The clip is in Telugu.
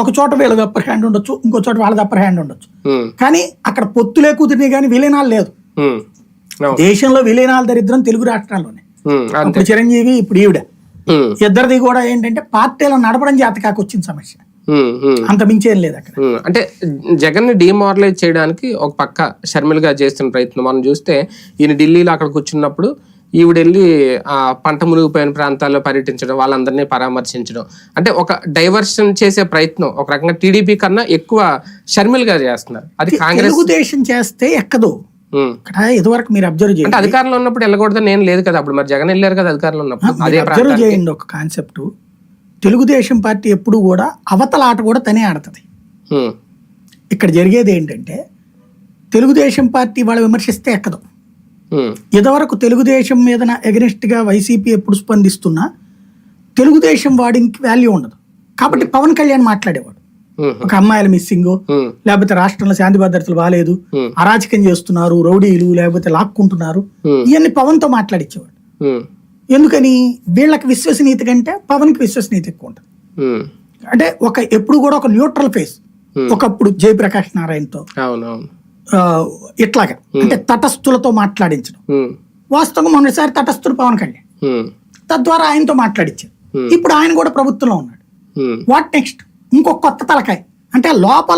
ఒక చోట వీళ్ళది అప్పర్ హ్యాండ్ ఉండొచ్చు ఇంకో చోట వాళ్ళది అప్పర్ హ్యాండ్ ఉండొచ్చు. కానీ అక్కడ పొత్తులే కుదిరినాయి కానీ విలీనాలు లేదు. దేశంలో విలీనాల దరిద్రం తెలుగు రాష్ట్రాల్లోనే. అప్పుడు చిరంజీవి ఇప్పుడు ఈవిడ. ఇద్దరిది కూడా ఏంటంటే పార్టీలను నడపడం చేత కాక వచ్చిన సమస్య. అంత మించేం లేదు అక్కడ. అంటే జగన్ని డిమారలైజ్ చేయడానికి ఒక పక్క షర్మిల గారు చేస్తున్న ప్రయత్నం. మనం చూస్తే ఈయన ఢిల్లీలో అక్కడ కూర్చున్నప్పుడు ఈవిడ వెళ్ళి ఆ పంట మునిగిపోయిన ప్రాంతాల్లో పర్యటించడం వాళ్ళందరినీ పరామర్శించడం. అంటే ఒక డైవర్షన్ చేసే ప్రయత్నం ఒక రకంగా టీడీపీ కన్నా ఎక్కువ షర్మిల గారు చేస్తున్నారు. అది కాంగ్రెస్ తెలుగుదేశం చేస్తే ఎక్కదు. ఇక్కడ ఇదివరకు మీరు అబ్జర్వ్ చేయండి. అధికారంలో ఉన్నప్పుడు వెళ్ళకూడదని ఏం లేదు కదా. అప్పుడు మరి జగన్ వెళ్ళారు కదా అధికారంలో ఉన్నప్పుడు అదే అబ్జర్వ్ చేయండి ఒక కాన్సెప్ట్. తెలుగుదేశం పార్టీ ఎప్పుడు కూడా అవతల ఆట కూడా తనే ఆడుతుంది. ఇక్కడ జరిగేది ఏంటంటే తెలుగుదేశం పార్టీ వాళ్ళు విమర్శిస్తే ఎక్కదు. ఇదివరకు తెలుగుదేశం మీద against గా వైసీపీ ఎప్పుడు స్పందిస్తున్నా తెలుగుదేశం వాడికి వాల్యూ ఉండదు. కాబట్టి పవన్ కళ్యాణ్ మాట్లాడేవాడు. ఉమ్, ఒక అమ్మాయిల మిస్సింగ్ లేకపోతే రాష్ట్రంలో శాంతి భద్రతలు బాగాలేదు Hmm. అరాచకం చేస్తున్నారు రౌడీలు లేకపోతే లాక్కుంటున్నారు Hmm. ఇవన్నీ పవన్తో మాట్లాడించేవాడు ఎందుకని? వీళ్ళకి విశ్వసనీయత కంటే పవన్కి విశ్వసనీయత ఎక్కువ ఉంటుంది. అంటే ఒక ఎప్పుడు కూడా ఒక న్యూట్రల్ ఫేస్. Hmm. ఒకప్పుడు జయప్రకాష్ నారాయణతో. ఇట్లాగా. అంటే తటస్థులతో మాట్లాడించడం. వాస్తవంగా మొన్నటిసారి తటస్థుడు పవన్ కళ్యాణ్. తద్వారా ఆయనతో మాట్లాడించారు. ఇప్పుడు ఆయన కూడా ప్రభుత్వంలో ఉన్నాడు. వాట్ నెక్స్ట్ ఇంకొక కొత్త తలకాయ. అంటే లోపల